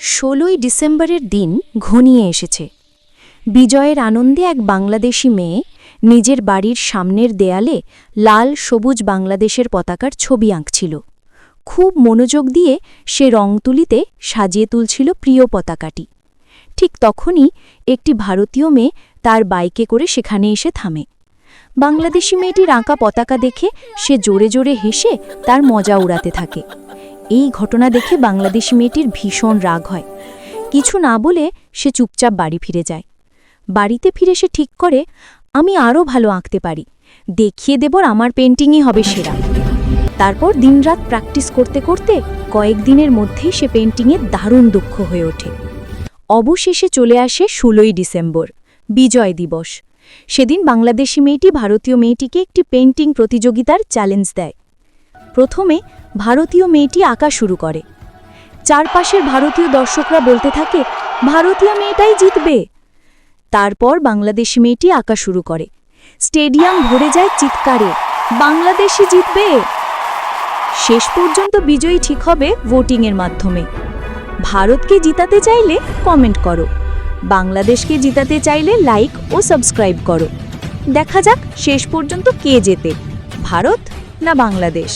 ষোলোই ডিসেম্বরের দিন ঘনিয়ে এসেছে। বিজয়ের আনন্দে এক বাংলাদেশি মেয়ে নিজের বাড়ির সামনের দেয়ালে লাল সবুজ বাংলাদেশের পতাকার ছবি আঁকছিল। খুব মনোযোগ দিয়ে সে রং তুলিতে সাজিয়ে তুলছিল প্রিয় পতাকাটি। ঠিক তখনই একটি ভারতীয় মেয়ে তার বাইকে করে সেখানে এসে থামে। বাংলাদেশি মেয়েটির আঁকা পতাকা দেখে সে জোরে জোরে হেসে তার মজা উড়াতে থাকে। এই ঘটনা দেখে বাংলাদেশি মেয়েটির ভীষণ রাগ হয়। কিছু না বলে সে চুপচাপ বাড়ি ফিরে যায়। বাড়িতে ফিরে সে ঠিক করে, আমি আরও ভালো আঁকতে পারি। দেখিয়ে দেবর আমার পেন্টিংই হবে সেরা। তারপর দিনরাত প্র্যাকটিস করতে করতে কয়েকদিনের মধ্যেই সে পেন্টিংয়ে দারুণ দক্ষ হয়ে ওঠে। অবশেষে চলে আসে ষোলোই ডিসেম্বর, বিজয় দিবস। সেদিন বাংলাদেশি মেয়েটি ভারতীয় মেয়েটিকে একটি পেন্টিং প্রতিযোগিতার চ্যালেঞ্জ দেয়। প্রথমে ভারতীয় মেয়েটি আঁকা শুরু করে। চারপাশের ভারতীয় দর্শকরা বলতে থাকে, ভারতীয় মেয়েটাই জিতবে। তারপর বাংলাদেশি মেয়েটি আঁকা শুরু করে। স্টেডিয়াম ভরে যায় চিৎকারে বাংলাদেশি জিতবে? শেষ পর্যন্ত বিজয়ী ঠিক হবে ভোটিংয়ের মাধ্যমে। ভারতকে জিতাতে চাইলে কমেন্ট করো। বাংলাদেশকে জিতাতে চাইলে লাইক ও সাবস্ক্রাইব করো। দেখা যাক শেষ পর্যন্ত কে জেতে, ভারত না বাংলাদেশ।